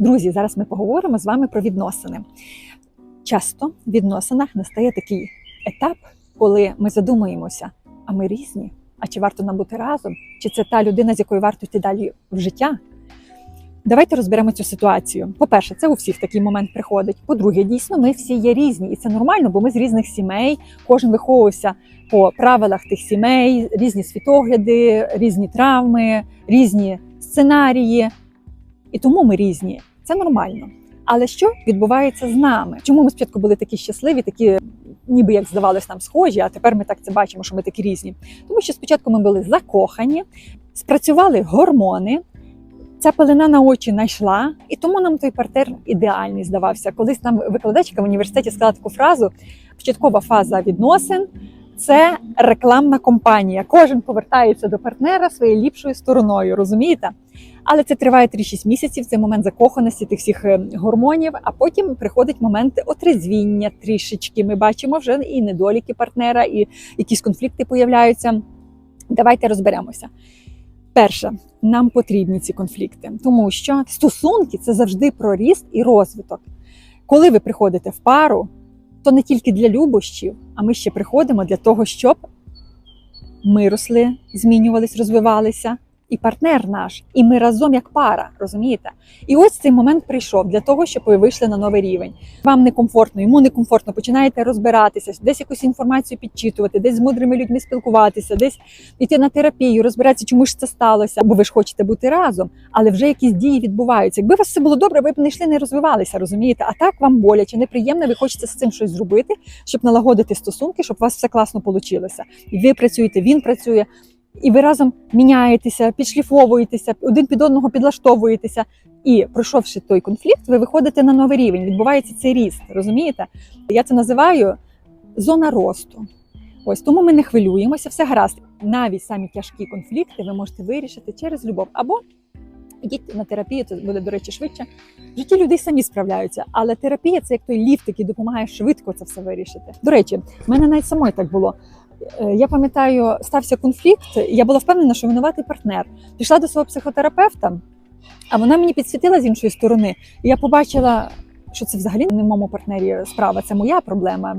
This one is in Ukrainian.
Друзі, зараз ми поговоримо з вами про відносини. Часто в відносинах настає такий етап, коли ми задумуємося, а ми різні. А чи варто нам бути разом? Чи це та людина, з якою варто йти далі в життя? Давайте розберемо цю ситуацію. По-перше, це у всіх такий момент приходить. По-друге, дійсно, ми всі є різні, і це нормально, бо ми з різних сімей, кожен виховувався по правилах тих сімей, різні світогляди, різні травми, різні сценарії. І тому ми різні. Це нормально. Але що відбувається з нами? Чому ми спочатку були такі щасливі, такі, ніби як здавалось нам схожі, а тепер ми так це бачимо, що ми такі різні? Тому що спочатку ми були закохані, спрацювали гормони. Ця пелена на очі знайшла, і тому нам той партнер ідеальний здавався. Колись нам викладачка в університеті сказала таку фразу: початкова фаза відносин це рекламна кампанія. Кожен повертається до партнера своєю ліпшою стороною, розумієте? Але це триває 3-6 місяців, це момент закоханості тих всіх е, гормонів. А потім приходить момент отрезвіння трішечки. Ми бачимо вже і недоліки партнера, і якісь конфлікти появляються. Давайте розберемося. Перше, нам потрібні ці конфлікти, тому що стосунки це завжди про ріст і розвиток. Коли ви приходите в пару, то не тільки для любощів, а ми ще приходимо для того, щоб ми росли, змінювались, розвивалися, і партнер наш, і ми разом як пара, розумієте? І ось цей момент прийшов для того, щоб ви вийшли на новий рівень. Вам некомфортно, йому некомфортно, починаєте розбиратися, десь якусь інформацію підчитувати, десь з мудрими людьми спілкуватися, десь йти на терапію, розбиратися, чому ж це сталося, бо ви ж хочете бути разом, але вже якісь дії відбуваються. Якби у вас все було добре, ви б не йшли, не розвивалися, розумієте? А так вам боляче, неприємно, ви хочете з цим щось зробити, щоб налагодити стосунки, щоб у вас все класно вийшло. І ви працюєте, він працює. І ви разом міняєтеся, підшліфовуєтеся, один під одного підлаштовуєтеся. І пройшовши той конфлікт, ви виходите на новий рівень. Відбувається цей ріст. Розумієте? Я це називаю зона росту. Ось тому ми не хвилюємося, все гаразд. Навіть самі тяжкі конфлікти ви можете вирішити через любов. Або йдіть на терапію, це буде, до речі, швидше. В житті люди самі справляються, але терапія це як той ліфт, який допомагає швидко це все вирішити. До речі, в мене навіть самої так було. Е, Я пам'ятаю, стався конфлікт. Я була впевнена, що винуватий партнер. Пішла до свого психотерапевта, а вона мені підсвітила з іншої сторони. І я побачила, що це взагалі не в моєму партнері справа, це моя проблема.